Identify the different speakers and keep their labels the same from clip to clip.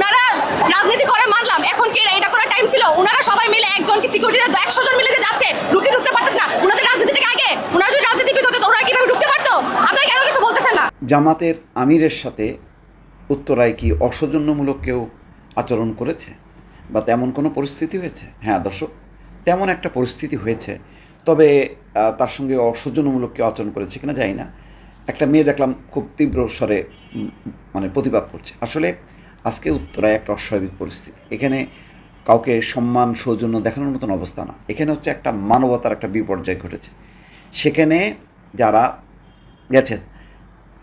Speaker 1: উনারা রাজনীতি করে মানলাম। এখন এটা করার টাইম ছিল? উনারা সবাই মিলে একজনকে একশো জন মিলে যাচ্ছে ঢুকে ঢুকতে পারতেছে না। থেকে আগে। উনারা যদি রাজনীতিবিদ ওনারা ঢুকতে আপনারা কেন কিছু বলতেছেন না?
Speaker 2: জামাতের আমিরের সাথে উত্তরায় কি অসৌজন্যমূলক কেউ আচরণ করেছে? বা তেমন কোনো পরিস্থিতি হয়েছে? হ্যাঁ দর্শক, তেমন একটা পরিস্থিতি হয়েছে। তবে তার সঙ্গে অসৌজন্যমূলক কেউ আচরণ করেছে কিনা জানি না। একটা মেয়ে দেখলাম খুব তীব্র স্বরে মানে প্রতিবাদ করছে। আসলে আজকে উত্তরায় একটা অস্বাভাবিক পরিস্থিতি। এখানে কাউকে সম্মান, সৌজন্য দেখানোর মতন অবস্থা না। এখানে হচ্ছে একটা মানবতার একটা বিপর্যয় ঘটেছে। সেখানে যারা গেছেন,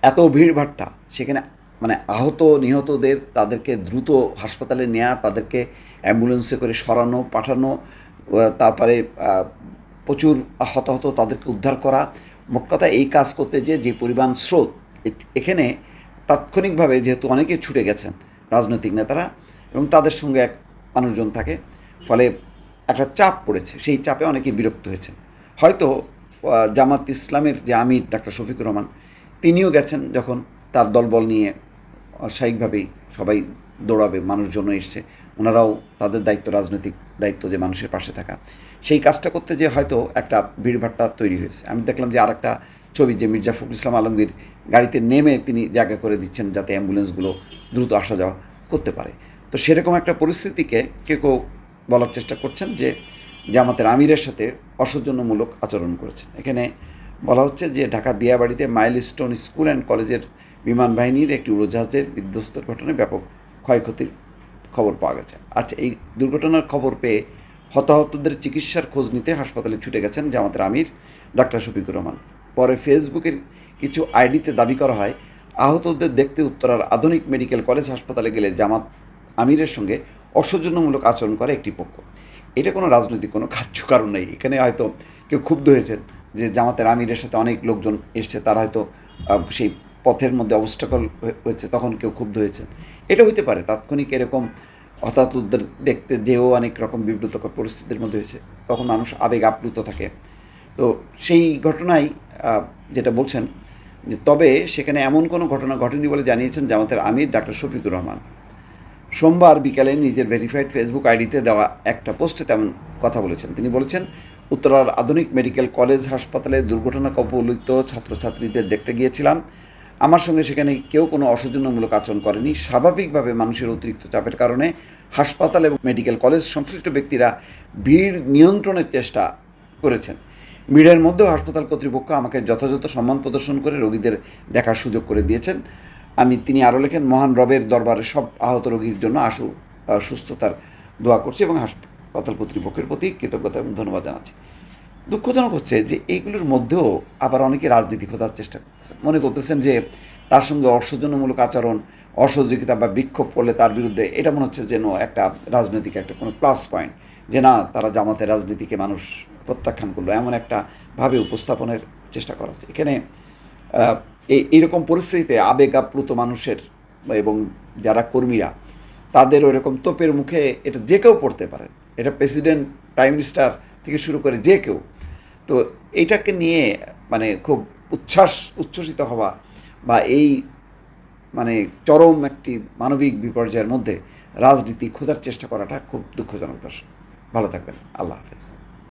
Speaker 2: এত ভিড়ভাট্টা, সেখানে মানে আহত, নিহতদের তাদেরকে দ্রুত হাসপাতালে নেওয়া তাদেরকে অ্যাম্বুলেন্সে করে সরানো, পাঠানো তারপরে প্রচুর হতাহত তাদেরকে উদ্ধার করা। মোট কথা এই কাজ করতে যে যে পরিমাণ স্রোত এখানে তাৎক্ষণিকভাবে যেহেতু অনেকে ছুটে গেছেন রাজনৈতিক নেতারা এবং তাদের সঙ্গে এক মানুষজন থাকে। ফলে একটা চাপ পড়েছে। সেই চাপে অনেকে বিরক্ত হয়েছে হয়তো জামাত ইসলামের যে আমির ডাক্তার শফিকুর রহমান, তিনিও গেছেন যখন তার দলবল নিয়ে স্বাভাবিকভাবেই সবাই দৌড়াবে, মানুষজনও এসছে। ওনারাও তাদের দায়িত্ব, রাজনৈতিক দায়িত্ব যে মানুষের পাশে থাকা। সেই কাজটা করতে যে হয়তো একটা ভিড়ভাট্টা তৈরি হয়েছে। আমি দেখলাম যে আরেকটা ছবি যে মির্জা ফখরুল ইসলাম আলমগীর গাড়িতে নেমে তিনি জায়গা করে দিচ্ছেন যাতে অ্যাম্বুলেন্সগুলো দ্রুত আসা যাওয়া করতে পারে। তো সেরকম একটা পরিস্থিতিকে কেউ কেউ বলার চেষ্টা করছেন যে জামাতের আমিরের সাথে অসৌজন্যমূলক আচরণ করেছেন। এখানে বলা হচ্ছে যে ঢাকা দিয়াবাড়িতে মাইলস্টোন স্কুল অ্যান্ড কলেজের বিমান বাহিনীর একটি উড়োজাহাজের বিধ্বস্তের ঘটনায় ব্যাপক ক্ষয়ক্ষতির খবর পাওয়া গেছে। আচ্ছা এই দুর্ঘটনার খবর পেয়ে হতাহতদের চিকিৎসার খোঁজ নিতে হাসপাতালে ছুটে গেছেন জামাতের আমির ডাক্তার শফিকুর রহমান। পরে ফেসবুকের কিছু আইডিতে দাবি করা হয়, আহতদের দেখতে উত্তরার আধুনিক মেডিকেল কলেজ হাসপাতালে গেলে জামাত আমিরের সঙ্গে অসৌজন্যমূলক আচরণ করে একটি পক্ষ। এটা কোনো রাজনৈতিক কোনো কার্য কারণ নেই এখানে হয়তো কেউ ক্ষুব্ধ হয়েছেন যে জামাতের আমিরের সাথে অনেক লোকজন এসছে, তারা হয়তো সেই পথের মধ্যে অবস্টাকল হয়েছে, তখন কেউ ক্ষুব্ধ হয়েছেন। এটা হইতে পারে, তাৎক্ষণিক এরকম হতাহতদের দেখতে যেও অনেক রকম বিব্রতকর পরিস্থিতির মধ্যে হয়েছে, তখন মানুষ আবেগ আপ্লুত থাকে। তো সেই ঘটনায় যেটা বলছেন যে তবে সেখানে এমন কোনো ঘটনা ঘটেনি বলে জানিয়েছেন জামাতের আমির ডাক্তার শফিকুর রহমান। সোমবার বিকালে নিজের ভেরিফাইড ফেসবুক আইডিতে দেওয়া একটা পোস্টে তেমন কথা বলেছেন। তিনি বলেছেন, উত্তরার আধুনিক মেডিকেল কলেজ হাসপাতালে দুর্ঘটনা কবলিত ছাত্রছাত্রীদের দেখতে গিয়েছিলাম। আমার সঙ্গে সেখানে কেউ কোনো অসৌজন্যমূলক আচরণ করেনি। স্বাভাবিকভাবে মানুষের অতিরিক্ত চাপের কারণে হাসপাতাল এবং মেডিকেল কলেজ সংশ্লিষ্ট ব্যক্তিরা ভিড় নিয়ন্ত্রণের চেষ্টা করেছেন। ভিড়ের মধ্যেও হাসপাতাল কর্তৃপক্ষ আমাকে যথাযথ সম্মান প্রদর্শন করে রোগীদের দেখার সুযোগ করে দিয়েছেন। আমি, তিনি আরও লেখেন, মহান রবের দরবারে সব আহত রোগীর জন্য আশু সুস্থতার দোয়া করছি এবং হাসপাতাল কর্তৃপক্ষের প্রতি কৃতজ্ঞতা এবং ধন্যবাদ জানাচ্ছি। দুঃখজনক হচ্ছে যে এইগুলোর মধ্যেও আবার অনেকে রাজনীতি খোঁজার চেষ্টা করতেছেন মনে করতেছেন যে তার সঙ্গে অসৌজন্যমূলক আচরণ, অসহযোগিতা বা বিক্ষোভ করলে তার বিরুদ্ধে এটা মনে হচ্ছে যেন একটা রাজনৈতিক একটা কোনো প্লাস পয়েন্ট যে না, তারা জামাতে রাজনীতিকে মানুষ প্রত্যাখ্যান করল, এমন একটা ভাবে উপস্থাপনের চেষ্টা করা হচ্ছে। এখানে এইরকম পরিস্থিতিতে আবেগ আপ্লুত মানুষের এবং যারা কর্মীরা, তাদের ওরকম তোপের মুখে এটা যে কেউ পড়তে পারেন। এটা প্রেসিডেন্ট, প্রাইম মিনিস্টার থেকে শুরু করে যে কেউ। তো এইটাকে নিয়ে মানে খুব উচ্ছ্বাস, উচ্ছ্বসিত হওয়া বা এই মানে চরম একটি মানবিক বিপর্যয়ের মধ্যে রাজনীতি খোঁজার চেষ্টা করাটা খুব দুঃখজনক দর্শক। ভালো থাকবেন। আল্লাহ হাফেজ।